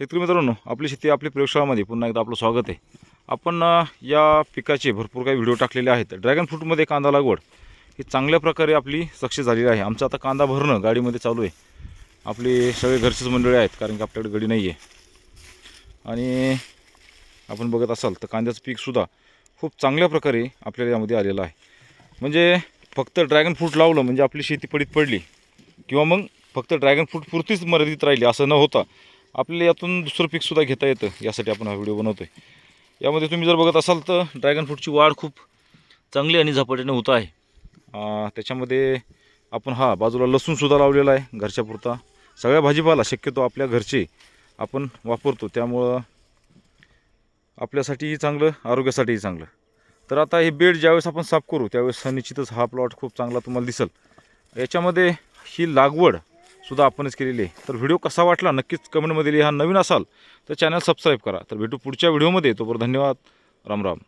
शेतकरी मित्रांनो आपली शेती आपली प्रयोगशाळामध्ये पुन्हा एकदा आपलं स्वागत आहे. आपण या पिकाचे भरपूर काही व्हिडिओ टाकलेले आहेत. ड्रॅगन फ्रूटमध्ये कांदा लागवड ही चांगल्या प्रकारे आपली सक्सेस झालेली आहे. आमचं आता कांदा भरणं गाडीमध्ये चालू आहे. आपली सगळे घरचेच मंडळी आहेत कारण की आपल्याकडे गडी नाही आहे आणि आपण बघत असाल तर कांद्याचं पीकसुद्धा खूप चांगल्या प्रकारे आपल्याला यामध्ये आलेलं आहे. म्हणजे फक्त ड्रॅगन फ्रूट लावलं म्हणजे आपली शेती पडीत पडली. किंवा मग फक्त ड्रॅगन फ्रूट पुरतीच मर्यादित राहिली असं न होता आपल्याला यातून दुसरं पीकसुद्धा घेता येतं यासाठी आपण हा व्हिडिओ बनवतो आहे यामध्ये तुम्ही जर बघत असाल तर ड्रॅगन फ्रूटची वाढ खूप चांगली आणि झपाट्याने होत आहे. त्याच्यामध्ये आपण हा बाजूला लसूणसुद्धा लावलेला आहे घरच्या पुरता. सगळ्या भाजीपाला शक्यतो आपल्या घरचे आपण वापरतो त्यामुळं आपल्यासाठीही चांगलं आरोग्यासाठीही चांगलं. तर आता हे बेड ज्यावेळेस आपण साफ करू त्यावेळेस निश्चितच हा प्लॉट खूप चांगला तुम्हाला दिसेल. याच्यामध्ये ही लागवड सुद्धा आपणच केलेली आहे. तर व्हिडिओ कसा वाटला नक्कीच कमेंटमध्ये लिहा. नवीन असाल तर चॅनल सबस्क्राईब करा. तर भेटू पुढच्या व्हिडिओमध्ये तोपर्यंत धन्यवाद. राम राम.